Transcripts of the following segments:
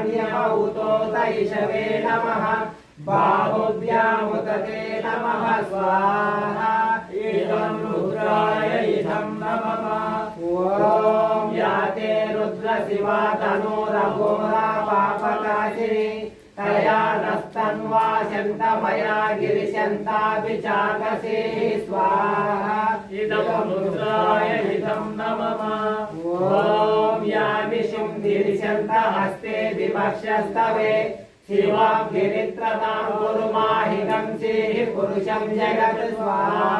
ధాన్యమౌతో తైషవే నమః బాహుభ్యాముదతే నమః స్వాహా ఇదం రుద్రాయ ఇదం నమః ఓం యాతే రుద్ర శివా తనూరఘోరా పాపకాశిని తయా నస్తన్వా శంతమయా గిరిశంతాపి చాకసే స్వాహా. ఇదం రుద్రాయ ఇదం నమః. ఓం యామిషుం గిరిశంత హస్తే వివక్షస్తవే. శివాం గిరిత్రతాం కురుమాహికం సేహి పురుషం జగత్ స్వాహా.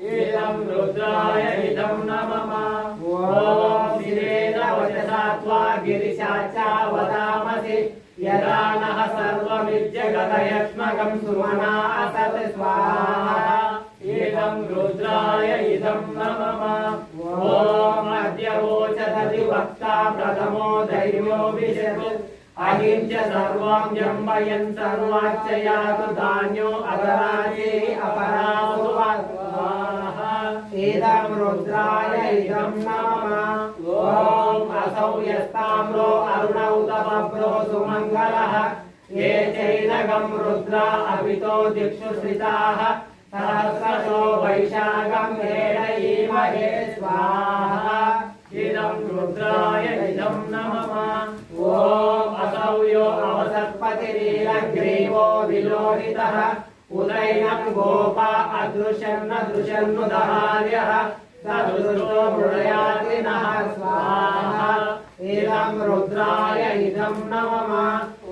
ఇదం రుద్రాయ ఇదం నమః. ఓం శివేన వచసా త్వా గిరిశాచా వదామసి యదా నః సర్వమిజ్జగదయష్మకం సుమనా అసత్ స్వాహా ఇదం రుద్రాయ ఇదం నమః ఓం అద్య వోచదతి వక్తా ప్రథమో ధైర్యో విశతు అహించ సర్వం జంబయన్ సర్వాచ్చయాతు ధాన్యో అగరాజే यौ यस्ताम्रो अरुणौ तमभ्रो सुमङ्गलः। ये चैनगम् रुद्रा अभितो दिक्षु श्रिताः सहस्रशो वैशाखम् गोपा अदृशन्न दृशन्नु दहार्यः सदृशो मृणयाति नः स्वाहा। ఇదం రుద్రాయ ఇదం నమః.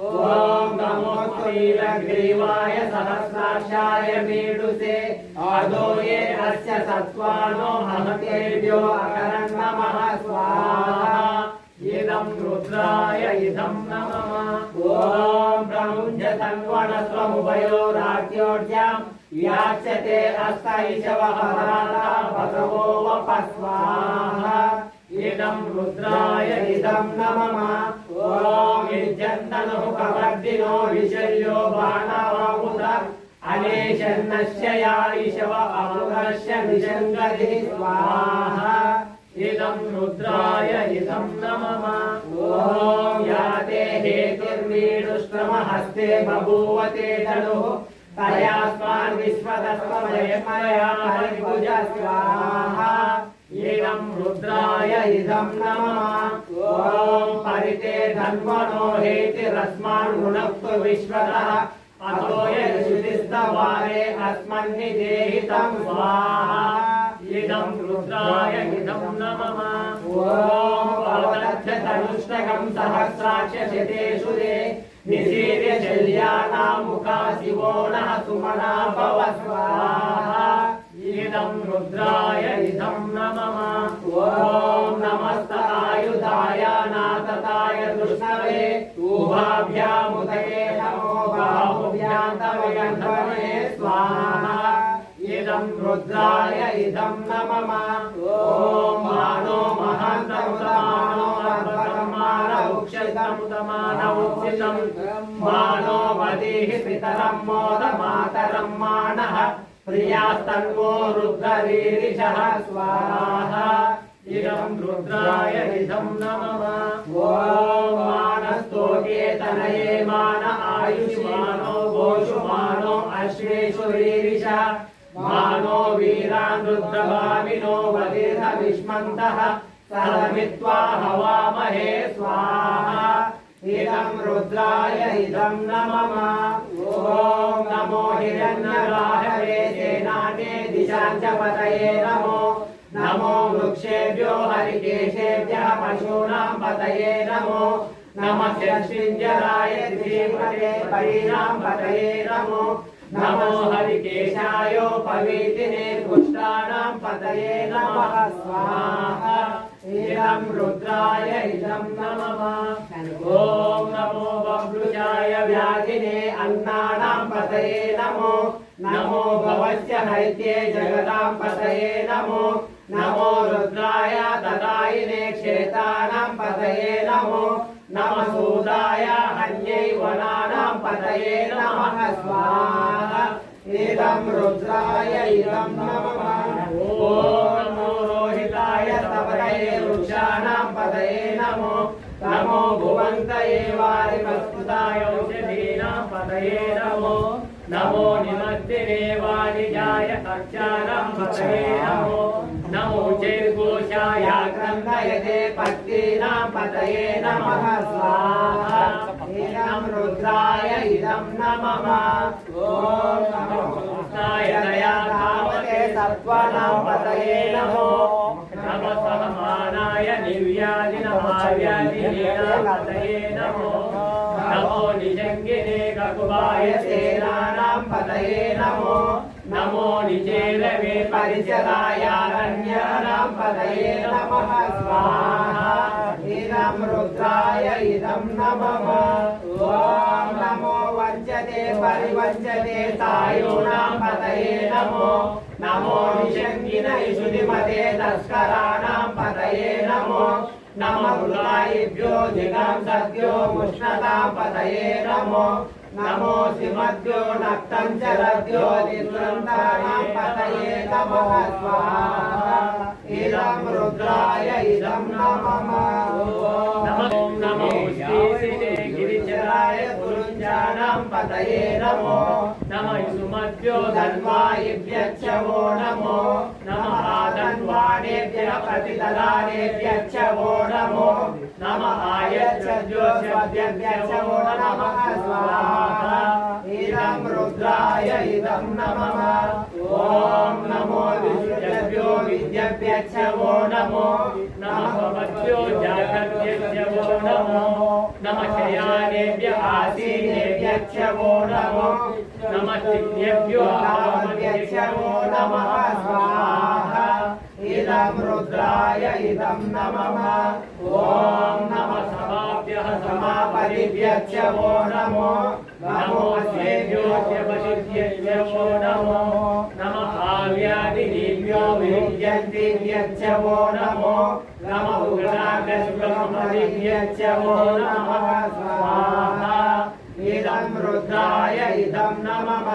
ఓం నమో శ్రీలగ్రీవాయ సహస్రాక్షాయ మీడుసే. అదో ఏ అస్య సత్వానో హమతేభ్యో అకరం నమః. స్వాహా. ఇదం రుద్రాయ ఇదం నమః. ఓం ప్రముంజ తన్వణ స్వముభయోరాజ్యోర్జాం యాచ్యతే అస్తైషవః హరాతా. భగవో వప స్వాహా. ఇదం రుద్రాయ ఇదం నమః ఓం ఇజ్జంతను కవర్దినో విశల్యో బాణవాముద. అనేశన్నస్య యాయిషవ అమృతస్య విశంగతి స్వాహా. ఇదం రుద్రాయ ఇదం నమః ఓం యాతే హేతుర్మీడుశ్రమ హస్తే బభూవతే తనుః. తయాస్మాన్ విశ్వదస్వమయమయా హరిభుజ. స్వాహ. ఇదం రుద్రాయ ఇదం నమః. ఓం పరితే ధన్వనో హేతిరస్మాన్ గుణక్తు విశ్వదః అతో యశుతిస్తవారే అస్మన్ని దేహితం స్వాహా. ఇదం రుద్రాయ ఇదం నమః. ఓం పవతచ్చతనుష్టకం సహస్రాక్ష శతేషు దే. నిశీర్య శల్యానాముఖా శివో నః సుమనా భవ స్వాహా. ఇదం రుద్రాయ ఇదం इदम् रुद्राय इदम् नमः। ॐ नमस्तदायुधाय नातताय दुष्णवे उभाभ्यामुदये नमो बाहुभ्यान्तवयन्धवने स्वाहा। इदम् रुद्राय इदम् नमः। ॐ मानो महान्तमुदमानो मानवोक्षितमुदमानवोक्षितम् मानो मदीः पितरम् मोदमातरम् ప్రియాస్తన్వో రుద్రరీరిషः స్వాహా ఇదం రుద్రాయ ఇదం నమః ఓం మానస్తోకే తనయే మాన ఆయుష్మానో గోషుమానో అశ్వేషు రీరిష మానో వీరాన్ రుద్రభామినో వదిర్హ విష్మంతః సరమిత్వా హవామహే స్వాహా ఇదం రుద్రాయ ఇదం నమః ఓం నమో హిరణ్యరాహవే సేనానే దిశాంచ పతయే నమో నమో వృక్షేభ్యో హరికేశేభ్యः పశూనాం పతయే నమో నమః శృంజరాయ ధీమతే పరీణాం పతయే నమో నమో హరికేశాయో పవీతినే పుష్టానాం పతయే నమః స్వాహా ఇదం రుద్రాయ ఇదం నమః. ఓం నమో బభ్రుజాయ వ్యాధినే అన్నానాం పతయే నమో. నమో భవస్య హైత్యే జగదాం పతయే నమో. నమో రుద్రాయ దదాయినే క్షేతానాం పతయే నమో. నమ సూదాయ హన్యై వనానాం పతయే నమః. స్వాహా. ఇదం రుద్రాయ ఇదం నమః. ఓం నమో రోహితాయ తపతయే వృక్షాణాం పతయే నమో. నమో భువంత ఏవారిమస్మృతాయ ఔషధీనాం పతయే నమో. నమో నిమత్తినే వాణిజాయ కక్షానాం పతయే నమో. నమో చేర్ఘోషాయ గ్రంథయతే పత్తీనాం పతయే నమః. స్వాహా. ఇదం రుద్రాయ ఇదం నమః. ఓం నమో కృష్ణాయ దయా కామతే సత్వనాం పతయే నమో నమ సహమానాయ నిర్వ్యాధినమావ్యాధిహీనాం పతయే నమో నమో నిజంగినే కకువాయ సేనానాం పతయే నమో నమో నిజేరవే పరిచరాయారణ్యానాం పతయే నమః స్వాహా ఇదం రుద్రాయ ఇదం నమః ఓం నమో వంచతే పరివంచతే తస్కరాణం పతయే నమో. నమో నిషంగిన నమ హృదాయిభ్యో జిగాం సద్యో ఉష్ణతాం పతయే నమో. నమో శ్రీమద్యో నక్తం చరద్యో నిర్వంతానాం పతయే నమః. స్వాహా. ఇదం రుద్రాయ ఇదం నమః. నమో శ్రీ నమో శ్రీశినే గిరిచరాయ గురుంజానాం పతయే నమో. నమ సుమద్యో ధన్వాయిభ్యచ్చవో నమో. నమ ధన్వాణేభ్య ప్రతిదలానేభ్యచ్చవో నమో. నమ ఆయచ్చో నమః. స్వాహా. ఇదం రుద్రాయ ఇదం నమః. ఓం నమో విష్ణుభ్యో విద్యభ్యో నమో. నమ జాగ్రత్యో నమో. నమ శయానేభ్య ఆసీనేభ్యచ్చవో నమో. నమ సిద్ధ్యేభ్యో భావభ్యచ్చవో నమః. స్వాహా ఇదం రుద్రాయ ఇదం నమః. ఓం నమ సమాభ్యః సమాపరిభ్యచ్చవో నమో. నమో స్వేభ్యో శివశిభ్యచ్చవో నమో. నమ ఆవ్యాధిభ్యో విద్యంతిభ్యచ్చవో నమో. నమ ఉగ్రాగశుభ్యచ్చవో నమః. స్వాహా. ఇదం రుద్రాయ ఇదం నమః.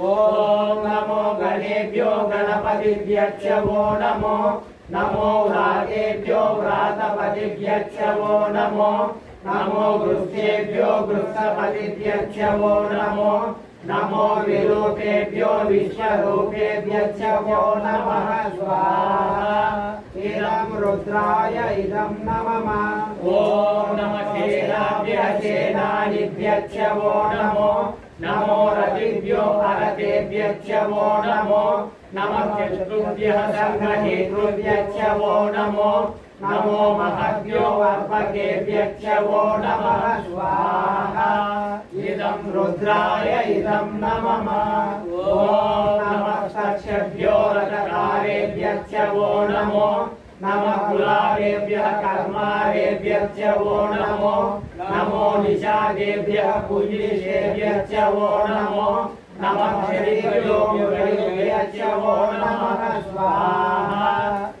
ఓం నమో గణేభ్యో గణపతిభ్యచ్చవో నమో. నమో వ్రాతేభ్యో వ్రాతపతిభ్యచ్చవో నమో. నమో గృహ్యేభ్యో గృహపతిభ్యచ్చవో నమో. నమో విరూపేభ్యో విశ్వరూపేభ్యచ్చవో నమః స్వాహా ఇదం రుద్రాయ ఇదం నమః ఓం నమ సేనాభ్య సేనానిభ్యచ్చవో నమో నమో రతిభ్యో హరతేభ్యచ్చవో నమో నమ చతుర్భ్యః సంఘహేతృభ్యచ్చవో నమో నమో మహద్భ్యో వర్పకేభ్యచ్చవో నమః స్వాహా ఇదం రుద్రాయ ఇదం నమః ఓం నమః. సక్షభ్యో రథకారేభ్యచ్చవో నమో నమ. కులారేభ్యः కర్మారేభ్యచ్చవో నమో నమో నిషాదేభ్యः కులీషేభ్యచ్చవో నమో. నమః శరీభ్యో యుగేభ్యచ్చవో నమః. స్వాహా ఇదం రుద్రాయ ఇదం నమః. ఓం నమః శక్త్యః శమరిభ్యచ్చవో నమో.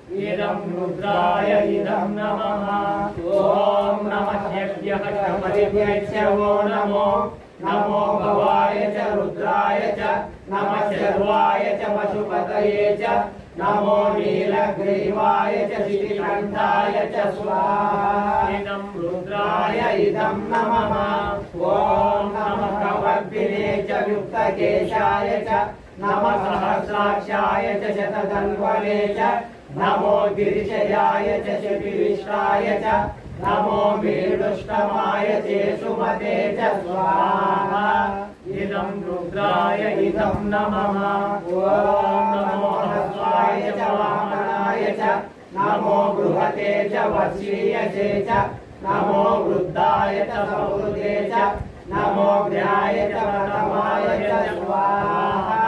నమో భవాయ చ రుద్రాయ చ నమ శర్వాయ చ పశుపతయే చ నమో నీలగ్రీవాయ చ శ్రీకంఠాయ చ స్వాహం రుద్రాయ ఇదం నమః ఓం నమః కవర్ధినే చ యుక్తకేశాయ చ నమ సహస్రాక్షాయ చ శతధన్వనే చ నమో గిరిశయాయ చ శపివిష్టాయ చ నమో మేడుష్టమాయ చేసుమతే చ స్వాహా ఇదం రుద్రాయ ఇదం నమః. ఓం నమో హస్వాయ చ వామనాయ చ. నమో బృహతే చ వశ్రీయసే చ నమో వృద్ధాయ చ సౌహృదే చ. నమో గ్రాయ చ ప్రథమాయ చ. స్వాహా.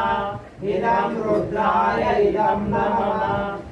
ఇదం రుద్రాయ ఇదం నమః. ఓం నమః ఆశవే చాధిరాయ చ నమ శీఘ్రాయ చ శీఘ్రాయ చ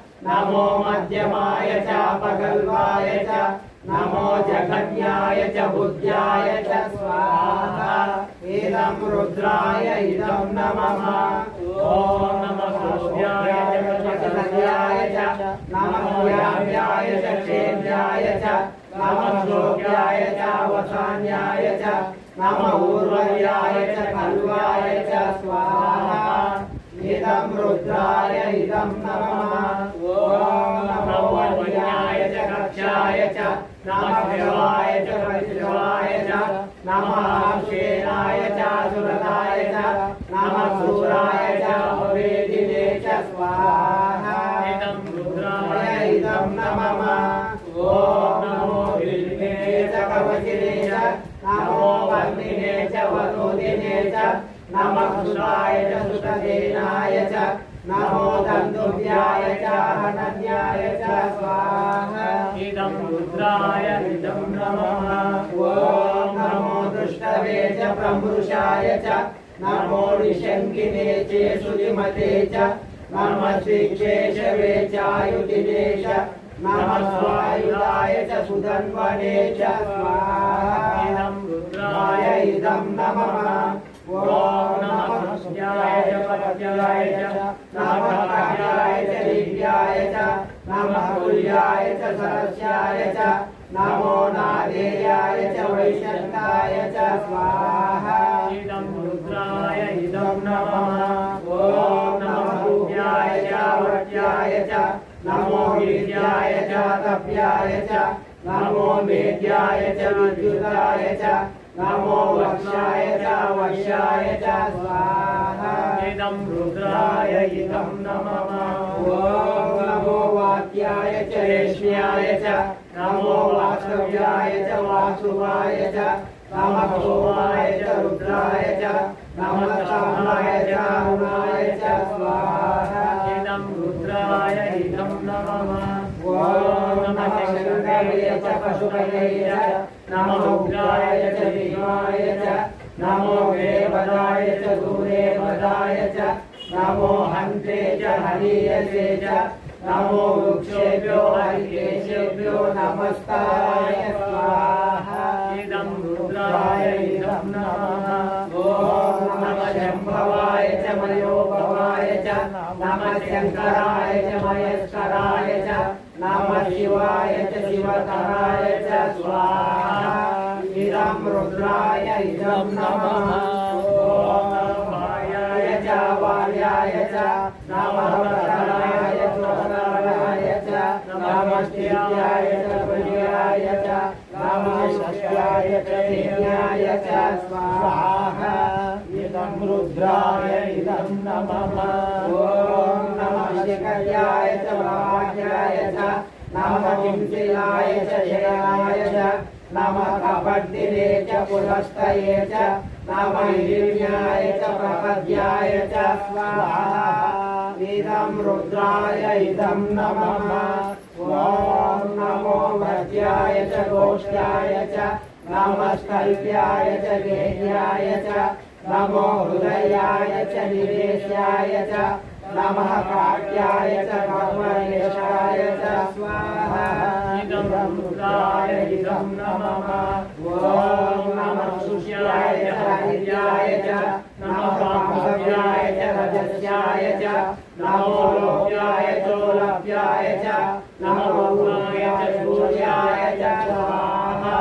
जगन्याय च बुद्ध्याय च, स्वाहा, इदं रुद्राय, इदं नमः। ॐ नमः सूर्याय च सत्याय च, नमः व्याव्याय च क्षेत्र्याय च, नमः श्लोक्याय च वसान्याय च, नमः ऊर्वर्याय च, खल्वाय च, स्वाहा। इदं रुद्राय इदं नमः ॐ नमो वन्याय च कक्षाय च नमः शिवाय च शिवाय च नमः क्षेनाय च सुरताय च नमः सूराय च वेदिने च स्वाहा इदं रुद्राय रुद्राय इदं नमः ॐ नमो विष्णे च कवचिने च नमो वर्णिने च वरोदिने च नमः सुराय च सुषदेनाय च नमो दन्तुभ्याय च हनन्याय च स्वाहा। इदं रुद्राय इदं नमः। ॐ नमो दृष्टवे च प्रमृषाय च नमो निशङ्किने च सुधिमते च नमः श्रीक्षेशवे चायुधिने च नमः स्वायुधाय च सुधन्वने च स्वाहा। इदं रुद्राय इदं नमः। नमः सूर्याय च पत्याय च नमः काव्याय च दिव्याय च नमः कुल्याय च सरस्याय च नमो नादेयाय च वैशन्ताय च स्वाहा। इदं रुद्राय इदं नमः। नमः रूप्याय च वट्याय च नमो वीर्याय च तप्याय च नमो मेद्याय च विद्युताय च नमो वक्षाय च वश्याय च स्वाहा इदं रुद्राय इदं नमः ॐ नमो वाक्याय च रेष्म्याय च नमो वास्तव्याय च वासुवाय च नमः सोमाय च रुद्राय च नमः सामाय च अरुणाय च स्वाहा इदं रुद्राय इदं नमः ॐ नमः शङ्कराय च नमो उग्राय च भीमाय च नमो नमो हन्ते च हरीयसे च नमो वृक्षेभ्यो हरिकेशेभ्यो नमस्काराय स्वाहा इदं रुद्राय इदं च मयोभवाय च नमः शङ्कराय च महेश्वराय च नमः शिवाय च शिवतराय च स्वाहा इदं रुद्राय इदं नमः ॐ नमः च वार्याय च नमः प्रतराय च प्रतराय च नमः स्त्रियाय च पुण्याय च नमः शक्याय च देव्याय च स्वाहा इदं रुद्राय इदं नमः ॐ नमः शिखर्याय च वाक्याय च नमः किंशिलाय च शयाय च नमः कपड्डिने च पुरस्तये च नमः हिरण्याय च प्रपद्याय च स्वाहा इदं रुद्राय इदं नमः ॐ नमो भद्याय च गोष्ठाय च नमः स्कल्प्याय च गेह्याय च नमो हृदयाय च निवेशाय च नमः काट्याय च कर्मणेशाय च स्वाहा इदं रुद्राय इदं नमः ॐ नमः सुष्याय च हरिद्राय च नमः कामभव्याय च रजस्याय च नमो लोक्याय चोलभ्याय च नमो गुणाय च सूर्याय च स्वाहा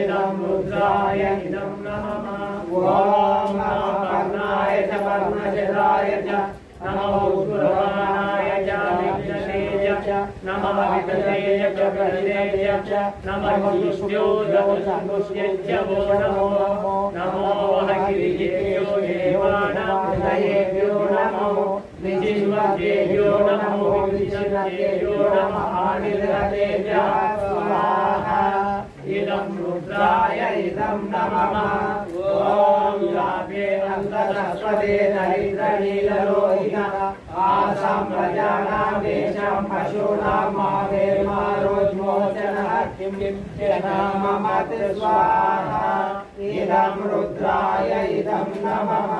इदं रुद्राय इदं नमः ॐ नमः कर्णाय च कर्णशराय च नमः उद्भवानाय च विघ्नते च नमः विघ्नते च गणेय च नमः ईश्वरो दनुष्य वो नमो नमो हरिभ्यो देवानां हृदयेभ्यो नमो विजिह्वदेभ्यो नमो विजिह्वदेभ्यो नमः आनिर्गतेभ्यः स्वाहा इदं रुद्राय इदं नमः ॐ याभे सरस्वते नरिन्द्रनीललोहित आसां प्रजानामेषां पशूनां मावेर्मारोज्मोचनः किं किं मम स्वाहा इदं रुद्राय इदं नमः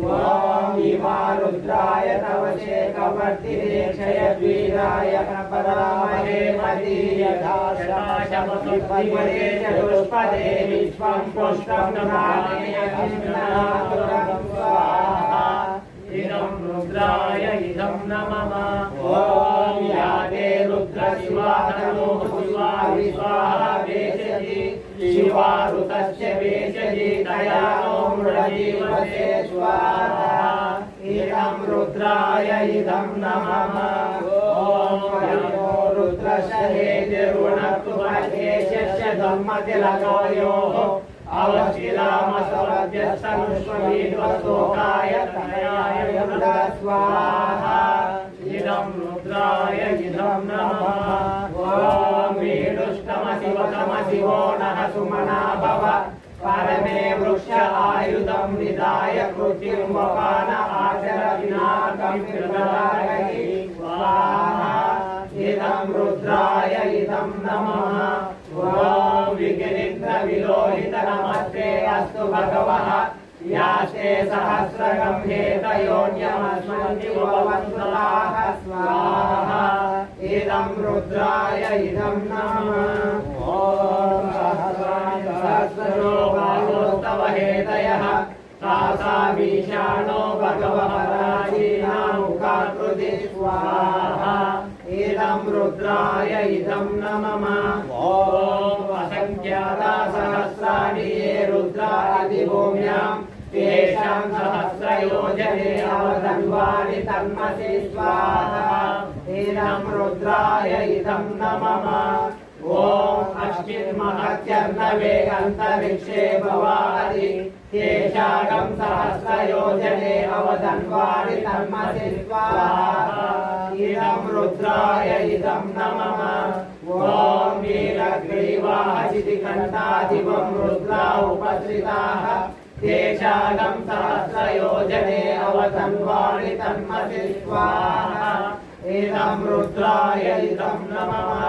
ॐ भीमा रुद्राय तव शेखवर्तिने क्षयद्वीराय प्रपरामहे मदीयधा शताशमसुपदे चतुष्पदे विश्वं पुष्पं नारायणं स्वाहा इदं रुद्राय इदं नमः ॐ या ते रुद्रशिवातनोः शिवा विश्वाहा वेशति शिवारुतस्य वेशति तया नो मृडजीवसे स्वाहा इदं रुद्राय इदं नमः ॐ नमो रुद्रशहेतिरुणत्वशेषस्य धम्मतिलकोयोः अवशिलामसवद्यस्तनुष्वमीश्वशोकाय तनयाय रुद्र स्वाहा इदं रुद्राय इदं नमः ॐ वीडुष्टमशिवतमशिवो नः सुमना भव परमे वृक्ष आयुधं निधाय कृतिं वपान आचर विनाकं कृतरागहि स्वाहा इदं रुद्राय इदं नमः ॐ विघ्निन्द्रविलोहित नमस्ते अस्तु भगवः। यास्ते सहस्रगं हेतयोन्यमस्मन्ति भवन्तुलाः स्वाहा। इदं रुद्राय इदं नमः। ॐ सहस्रो बालोस्तव हेतयः तासामीशानो भगवः राजीनामुखाकृति स्वाहा। इदं रुद्राय इदं नमः। ॐ असङ्ख्याता सहस्राणि ये रुद्रादिभूम्यां तेषां सहस्रयोजने अवधन्वानि तन्मसि स्वाहा। इदं रुद्राय इदं नमः। ॐ अस्मिन् महत्यर्णवे अन्तरिक्षे भवानि। तेषागं सहस्रयोजने अवधन्वानि तन्मसि स्वाहा। इदं रुद्राय इदं नमः। ॐ नीलग्रीवाचितिकण्ठाधिपं रुद्रा उपश्रिताः तेषागं सहस्रयोजने अवधन्वानि तन्मसि स्वाहा इदं रुद्राय इदं नमः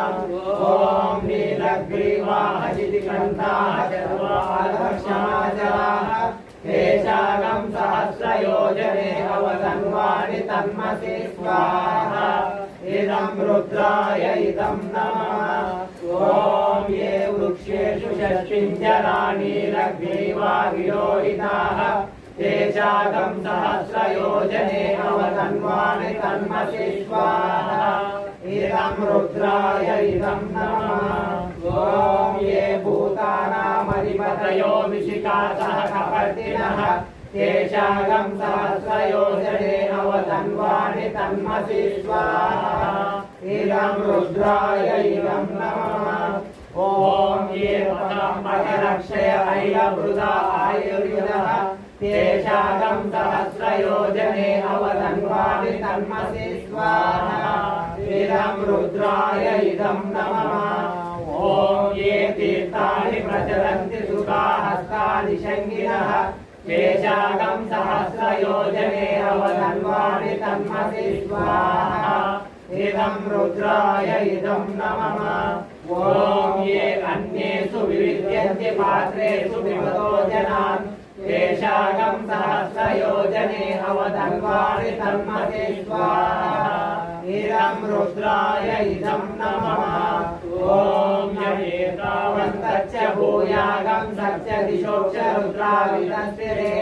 ॐ नीलग्रीवाचितिकण्ठाः सर्वादर्शमाचराः तेषागं सहस्रयोजने अवधन्वानि तन्मसि स्वाहा इदं रुद्राय इदं नमः। ॐ ये वृक्षेषु षष्टिञ्जराणि लग्नैवा विलोहिताः तेषागं सहस्रयोजने अवधन्वानि तन्मसि स्वाहा इदं रुद्राय इदं नमः। ॐ ये भूतानामधिपतयो विशिखासः कपर्दिनः तेषागं सहस्रयोजने अवधन्वानि तन्मसि स्वाहा इदं रुद्राय इदं नमः ॐ ये मकरक्षय ऐलवृदा आयुर्युधः तेषागं सहस्रयोजने अवधन्वानि तन्मसि स्वाहा इदं रुद्राय इदं नमः ॐ ये तीर्थानि प्रचलन्ति सुखाहस्तानि शङ्गिनः केशागं सहस्रयोजने अवधन्वानि तन्मसि स्वाहा इदं रुद्राय इदं नमः। ॐ ये अन्येषु विविध्यन्ति, पात्रेषु विमतो जनान्। केशागं सहस्रयोजने अवधन्वानि तन्मसि स्वाहा इदं रुद्राय इदं नमः। ॐ तच्च भूयागम् सच्च दिशो च रुद्रावितस्तिरे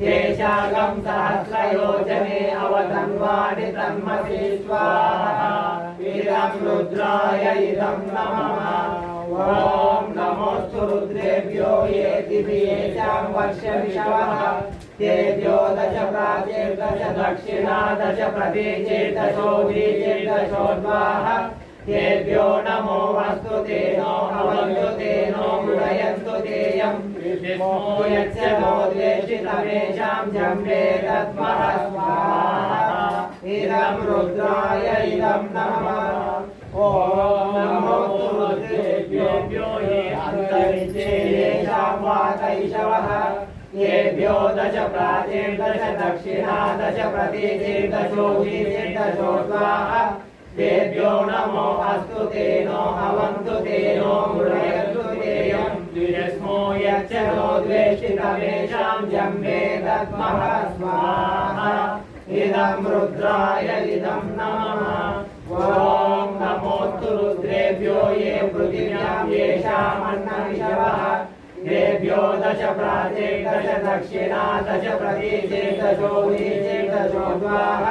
देशागम् सहस्रयोजने अवतन्वाणि तन्मसि स्वाहा रुद्राय इदम् नमः। ॐ नमोऽस्तु रुद्रेभ्यो ये दिव्येषां वर्षविषवः ते द्योदश प्राचेर्दश दक्षिणादश प्रदेशे दशो दीजे देव्यो नमो वस्तु तेनो अवन्तु तेनो ते गुणयन्तु तेयम् विष्णो यच्च मोद्वेषितमेषां जम्भे दद्मः स्वाहा इदं रुद्राय इदं नमः। ॐ नमो देव्योभ्यो ये अन्तरिक्षे येषां वातैषवः। येभ्यो दश प्राचीर्दश दक्षिणा दश प्रतीचीर्दशो दशो स्वाहा देव्यो नमो अस्तु ते नो हवन्तु ते नो मृणयन्तु ते यम् द्विजस्मो यच्च नो द्वेष्टितमेषाम् जम्मे दद्मः स्वाहा इदम् रुद्राय इदम् नमः। ॐ नमोऽस्तु रुद्रेभ्यो ये पृथिव्याम् येषामन्नविषवः। देभ्यो दश प्राचे दश दक्षिणा दश प्रदेशे दशो दशो द्वाः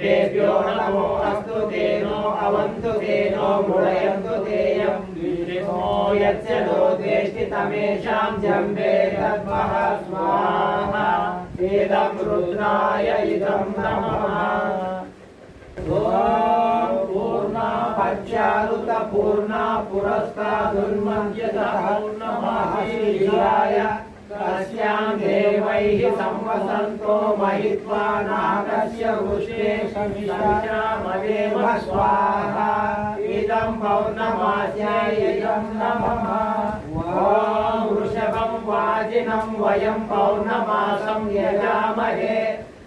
तेभ्यो नमो अस्तु तेनो अवन्तु तेनो मुडयन्तु तेयं विष्णो यस्य दोद्वेष्टि तमेषां जम्बे तद्वः स्वाहा इदं रुद्राय इदं नमः ॐ पूर्णा पश्चारुत पूर्णा पुरस्तादुन्मध्यतः पूर्णमाशीर्याय तस्यां देवैः संवसन्तो महित्वा नागस्य वृष्टे शमिषामदेव स्वाहा इदं पौर्णमास्याय इदं नमः ॐ वृषभं वाजिनं वयं पौर्णमासं यजामहे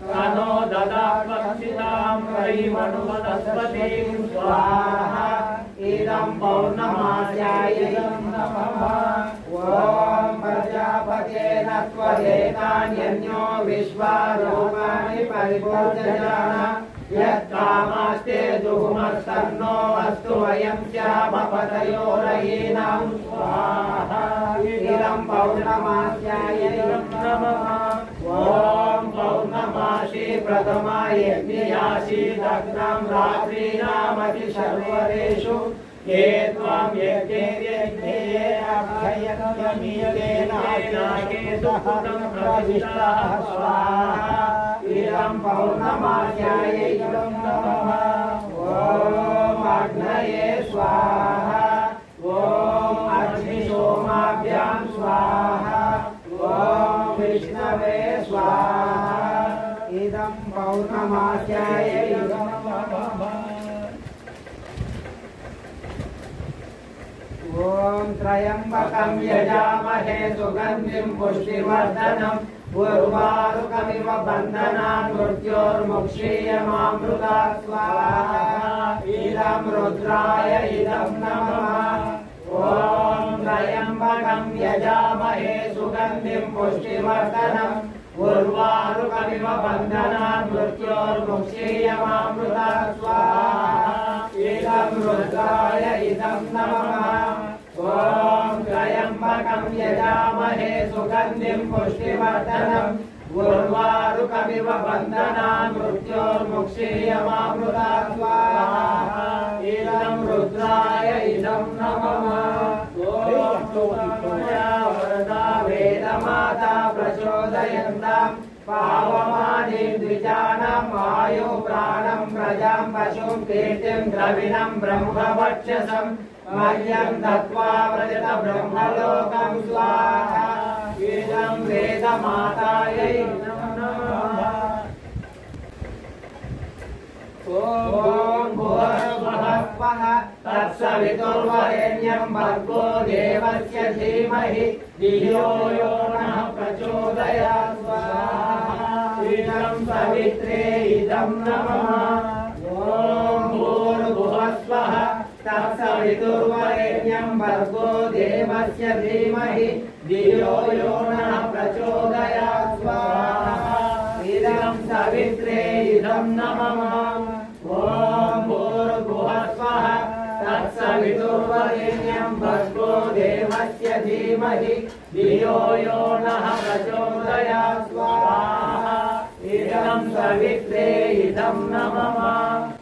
तनो ददात्मक्षितां वैमनुवनस्पतिं स्वाहा इदं पौर्णमास्याय इदं नमः ॐ प्रजापतेन त्वदेतान्यन्यो विश्वारूपाणि परिपूर्जयान यत्कामास्ते दुहुमस्तन्नो अस्तु वयं श्यामपतयोरयीनां स्वाहा इदं पौर्णमास्याय इदं नमः ॐ पौर्णमासी प्रथमा यज्ञयासी दग्नं रात्रीनामतिशर्वरेषु ये स्वाहा। इदं पौर्णमास्याय इदं नमः। ॐ अग्नये स्वाहा। ॐ अग्निसोमाभ्यां स्वाहा। ॐ विष्णवे स्वाहा। इदं पौर्णमास्याय इदं ॐ त्र्यम्बकं यजामहे सुगन्धिं पुष्टिवर्धनम् उर्वारुकमिव बन्धनान् मृत्योर्मुक्षीयमामृता स्वाहा इदं रुद्राय इदं नमः ॐ त्र्यम्बकं यजामहे सुगन्धिं पुष्टिवर्धनम् उर्वारुकमिव बन्धनान् मृत्योर्मुक्षीयमामृता स्वाहा इदं रुद्राय इदं नमः ॐ त्र्यम्बकं यजामहे सुगन्धिं पुष्टिवर्धनम् उर्वारुकमिव बन्धनान् मृत्योर्मुक्षीयमामृता स्वाहा इदं रुद्राय इदं नमः ॐ त्वया वरदा वेदमाता प्रचोदयन्ताम् पावमानि द्विजानाम् आयु प्राणं प्रजां पशुं कीर्तिं द्रविणं ब्रह्मवक्षसं मह्यं दत्त्वा व्रजत ब्रह्मलोकं स्वाहा इदं वेदमातायै नमः ॐ भुवः तत्सवितुर्वरेण्यं भर्गो देवस्य धीमहि धियो यो नः प्रचोदयात् स्वाहा इदं सवित्रे इदं नमः ॐ भूर्भुवः स्वः तत्सवितुर्वरेण्यं भर्गो देवस्य धीमहि धियो यो नः प्रचोदयात् स्वाहा इदं सवित्रे इदं नमः ॐ भूर्भुवः स्वः तत्सवितुर्वरेण्यं भर्गो देवस्य धीमहि धियो यो नः प्रचोदयात् स्वाहा इदं सवित्रे इदं नमः ॐ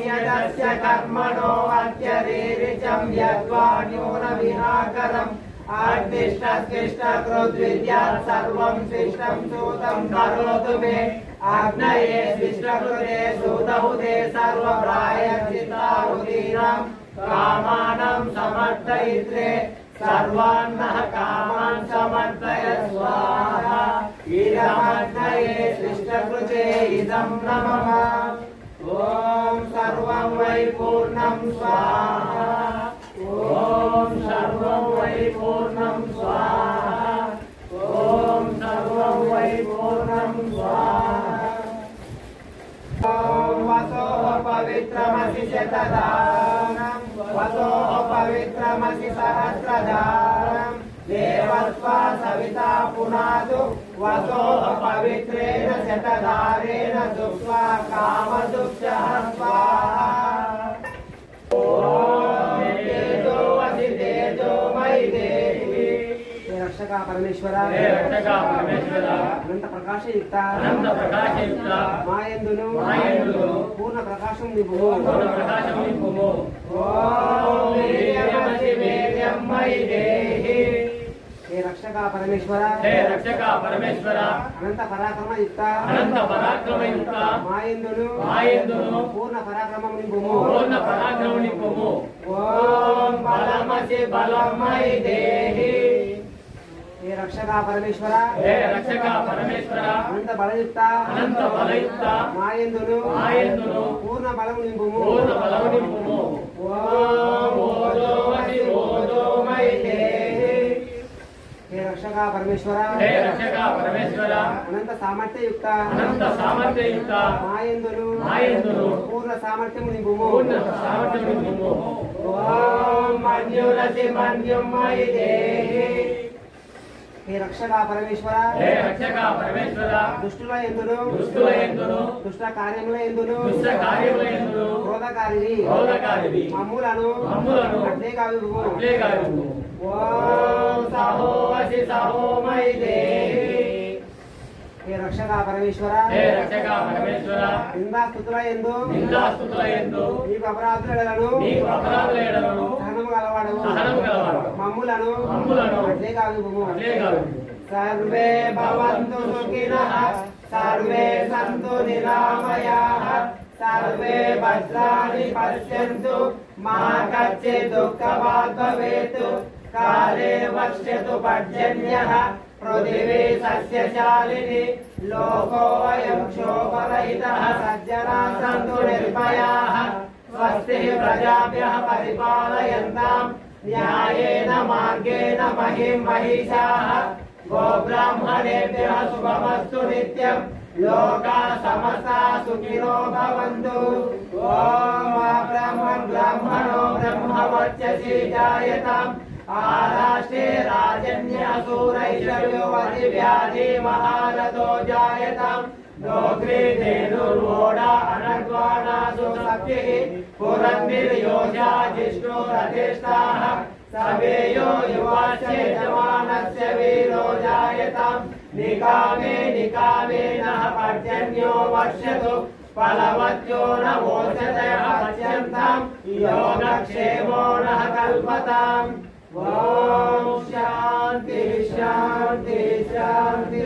यदस्य कर्मणो अत्यदेविचं यद्वा न्यूनविहाकरम् आर्दिष्टस्तिष्ठकृद्विद्यात् सर्वं शिष्टं सूतं करोतु मे। आग्नये शिष्टकृते सूतहुते सर्वप्रायचिताहुतीनां कामानं समर्थयित्रे सर्वान्नः कामान् समर्थय स्वाहा। इदमग्नये शिष्टकृते इदं नमः। ఓం సర్వం వై పూర్ణం స్వాహ. ఓం సర్వం వై పూర్ణం స్వాహ. ఓం సర్వం వై పూర్ణం స్వాహ. ఓం వసో పవిత్రమసి శతదానం వసో పవిత్రమసి సహస్రదా దేవస్వా సవితా పునాదు వసో పవిత్రేణ శతధారేణ దేవి హే రక్షక పరమేశ్వర అనంత ప్రకాశయుక్త మాయందును పూర్ణ ప్రకాశం నిపు పూర్ణ ప్రకాశం నింపుము ఓం దేహి హే రక్షక పరమేశ్వర? హే రక్షక పరమేశ్వర? అనంత పరాక్రమయుక్త? అనంత పరాక్రమయుక్త? మాయందును మాయందును పూర్ణ పరాక్రమం నింపుము. పూర్ణ పరాక్రమం నింపుము. ఓం బలమసి బలమై దేహి. హే రక్షక పరమేశ్వర? హే రక్షక పరమేశ్వర? అనంత బలయుక్త? అనంత బలయుక్త? మాయందును మాయందును పూర్ణ బలము నింపుము. పూర్ణ బలము నింపుము. ఓం మై దేహి. రక్షక పరమేశ్వర. హే రక్షక పరమేశ్వర. అనంత సామర్థ్యయుక్త. అనంత సామర్థ్యయుక్త. మాయందును మాయందును పూర్ణ సామర్థ్యము నింపుము. పూర్ణ సామర్థ్యం నింపుము. ఓం మన్యురసి మన్యం మై దేహి హే రక్షక పరమేశ్వర? హే రక్షక పరమేశ్వర? దుష్టుల ఎందును? దుష్టుల ఎందును? దుష్ట కార్యముల ఎందును? దుష్ట కార్యముల ఎందును? క్రోధకారిని క్రోధకారివి మమ్ములను. మమ్ములను. అట్లే కాదు అట్లే కాదు ఓం సహో వసి సహో మై దేహి హే రక్షక పరమేశ్వర? హే రక్షక పరమేశ్వర? నిందా స్థుతుల ఎందు. నిందాస్తుతుల ఎందు. నీకు అపరాధులను నీకు అపరాధుల ఎడలను. సహనము గలవాడు సహనము గలవాడు. మమ్ములను. అట్లే కాదు సర్వే భవంతు సుఖినః. సర్వే సంతు నిరామయాః. సర్వే భద్రాణి పశ్యంతు. మా కచ్చిత్ దుఃఖభాగ్ భవేత్ కాలే వర్షతు పర్జన్యః. పృథివీ సస్యశాలిని. లోకోऽयं శోభరహితः సజ్జనా సంతు నిర్భయాः. स्वस्ति प्रजाभ्य पिपालयन न्यायेन, मार्गेण महीं महिषाः। गोब्राह्मणेभ्यः शुभमस्तु नित्यम्। लोका समस्ता सुखिनो भवन्तु। ॐ ब्राह्मन् ब्राह्मणो ब्रह्मवर्चसि जायताम्। आराष्ट्रे राजन्यसूरैश्वर्योवतिव्याधि महारथो जायताम्। नोग्रे धेनुर्वोडा లోక్రీధేనుర్వోడా అనర్వాణాసు సప్తిః పురందిర్యోషా జిష్ణురధిష్టాः సవేయో యువాస్య యజమానస్య వీరో జాయతాం నికామే నికామేనః పర్జన్యో వర్షతు ఫలవత్యో న వోచతయః పశ్యంతాం యోగక్షేమో నః కల్పతాం ఓం శాంతి శాంతి శాంతి